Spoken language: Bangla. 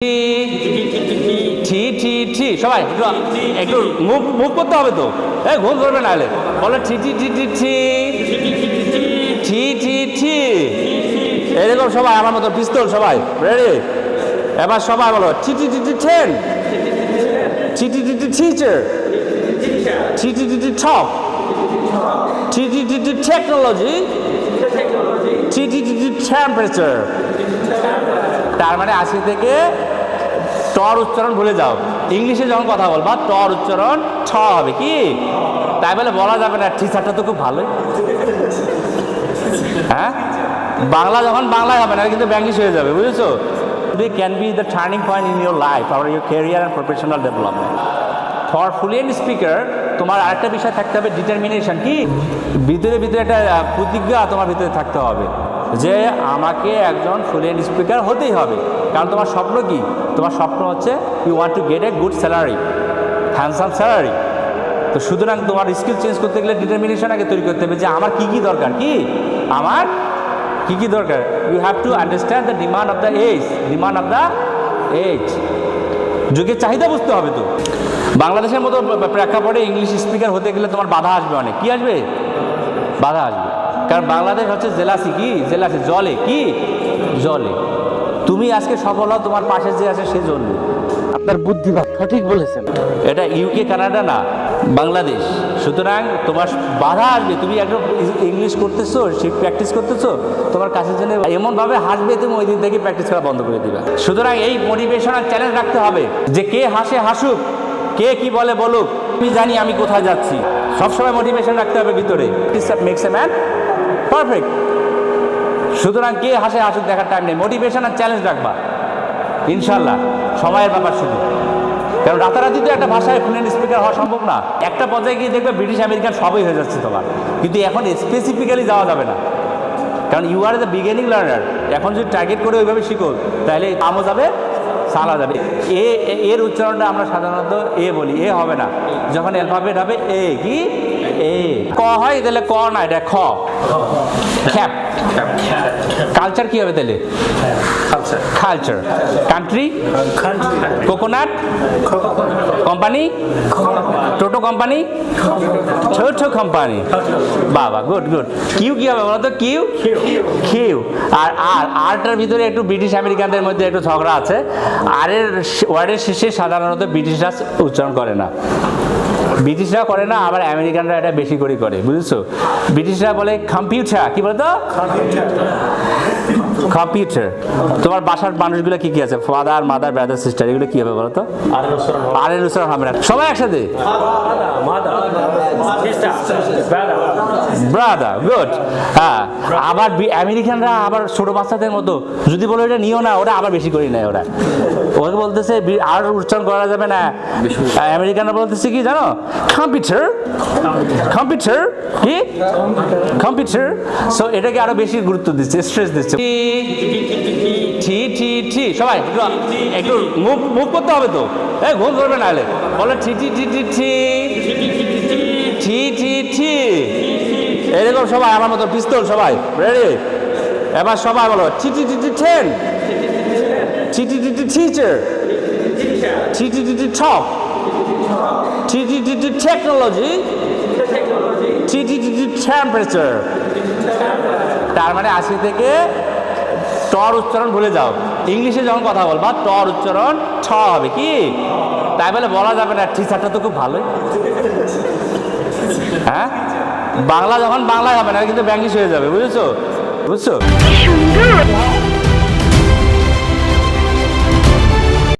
ঠি ঠি ঠি সবাই একটু একটু মুভ মুভ করতে হবে তো এই ঘুম ধরবে না হলে বলো ঠি ঠি ঠি ঠি ঠি ঠি ঠি ঠি এরকম সবাই আমার মতো পিস্তল সবাই রেডি এবার সবাই বলো ঠি ঠি ঠি ঠি ঠেন ঠি ঠি ঠি ঠি টিচার ঠি ঠি ঠি ঠি টপ ঠি ঠি ঠি ঠি টেকনোলজি ঠি ঠি ঠি ঠি টেম্পারেচার তার মানে আশি থেকে টর উচ্চারণ ভুলে যাও। ইংলিশে যখন কথা বলবা, টর উচ্চারণ ছ হবে কি? তাই বলে বলা যাবে না টিচারটা তো খুব ভালোই। হ্যাঁ? বাংলা যখন বাংলায় হবে না, কিন্তু ব্যাঙ্গলিশ হয়ে যাবে, বুঝেছ? They can be the turning point in your life R your career and professional development for fluent speaker তোমার আরেকটা বিষয় থাকতে হবে ডিটারমিনেশন কি? ভিতরে ভিতরে একটা প্রতিজ্ঞা তোমার ভিতরে থাকতে হবে। যে আমাকে একজন ফ্লুয়েন্ট স্পিকার হতেই হবে। কারণ তোমার স্বপ্ন কি? তোমার স্বপ্ন হচ্ছে you want to get a good salary handsome salary তো সুতরাং তোমার স্কিল চেঞ্জ করতে গেলে ডিটারমিনেশন আগে তৈরি করতে হবে যে আমার কি কি দরকার, কি? আমার কি কি দরকার? You have to understand the demand of the age demand of the age যুগের চাহিদা বুঝতে হবে তো। বাংলাদেশের মতো প্রেক্ষাপটে ইংলিশ স্পিকার হতে গেলে তোমার বাধা আসবে অনেক। কি আসবে? বাধা আসবে। কারণ বাংলাদেশ হচ্ছে জেলাসি কি? জেলাসি জলে। কি? জলে। তুমি আজকে সফল হও তোমার পাশে যে আছে সে জন্য আপনার বুদ্ধিবাদ সঠিক বলেছেন। এটা ইউকে কানাডা না বাংলাদেশ। সুতরাং তোমার বাধা আসবে। তুমি একদম ইংলিশ করতেছো সে প্র্যাকটিস করতেছো তোমার কাছে জন্য এমনভাবে হাসবে তুমি ওই দিন থেকে প্র্যাকটিস করা বন্ধ করে দিবে। সুতরাং এই মোটিভেশনাল চ্যালেঞ্জ রাখতে হবে যে কে হাসে হাসুক কে কি বলে বলুক আমি জানি আমি কোথায় যাচ্ছি। সবসময় মোটিভেশন রাখতে হবে ভিতরে। মেক্স এ ম্যান পারফেক্ট সুতরাং কে হাসে হাসুক দেখার টাইম নেই। মোটিভেশন আর চ্যালেঞ্জ রাখবা। ইনশাল্লাহ সময়ের ব্যাপার শুধু। কারণ রাতারাতি তো একটা ভাষায় ফ্লুয়েন্ট স্পিকার হওয়া সম্ভব না। একটা পর্যায়ে গিয়ে দেখবে ব্রিটিশ আমেরিকান সবই হয়ে যাচ্ছে তোমার। কিন্তু এখন স্পেসিফিক্যালি যাওয়া যাবে না। কারণ you are the beginning learner এখন যদি টার্গেট করে ওইভাবে শিখো, তাহলে আমও যাবে সালা যাবে এ এর উচ্চারণটা আমরা সাধারণত এ বলি। এ হবে না। যখন অ্যালফাবেট হবে, এ, কি? এ ক হয় তাহলে ক না এটা খ। খ্যাপ। কালচার কি হবে তাহলে? কালচার কান্ট্রি কোকোনাট কোম্পানি টোটো কোম্পানি ছোট কোম্পানি বাবা গুড গুড কিউ কি হবে বলো তো? কিউ কিউ আর আর আরটার ভিতরে একটু ব্রিটিশ আমেরিকানদের মধ্যে একটু ঝগড়া আছে। আর এর ওয়ার্ডের শেষে সাধারণত ব্রিটিশরা উচ্চারণ করে না। ব্রিটিশরা করে না, আবার আমেরিকানরা এটা বেশি করে করে, বুঝেছ? ব্রিটিশরা বলে কম্পিউটার কি বলতো? কম্পিউটার তোমার বাসার মানুষগুলো কি কি আছে? ফাদার মাদার ব্রাদার সিস্টার এগুলো কি হবে বলো তো আর হবে না সবাই একসাথে? ব্রাদার গুড হ্যাঁ আবার আমেরিকানরা আবার ছোট বাচ্চাদের মতো, যদি বলো এটা নিও না, ওরা আবার বেশি করে নেয় ওরা। ওকে বলতেছে আর উচ্চারণ করা যাবে না আমেরিকানরা বলতেছে কি জানো কম্পিউটার কম্পিউটার কি কম্পিউটার সো এটাকে আরও বেশি গুরুত্ব দিচ্ছে স্ট্রেস দিচ্ছে ঠি ঠি ঠি সবাই একটু একটু মুভ মুভ করতে হবে তো এই ঘুম ধরবে না হলে বলো ঠি ঠি ঠি ঠি ঠি ঠি ঠি ঠি এরকম সবাই আমার মতো পিস্তল সবাই রেডি এবার সবাই বলো ঠি ঠি ঠি ঠি ঠেন ঠি ঠি ঠি টিচার ঠি ঠি ঠি ঠি টপ ঠি ঠি ঠি ঠি টেকনোলজি ঠি ঠি ঠি ঠি টেম্পারেচার তার মানে আশি থেকে টর উচ্চারণ ভুলে যাও ইংলিশে যখন কথা বলবা টর উচ্চারণ ছ হবে কি তাই বলে বলা যাবে না টিচারটা তো খুব ভালোই হ্যাঁ বাংলা যখন বাংলায় হবে না কিন্তু ব্যাঙ্গলিশ হয়ে যাবে বুঝেছ বুঝছ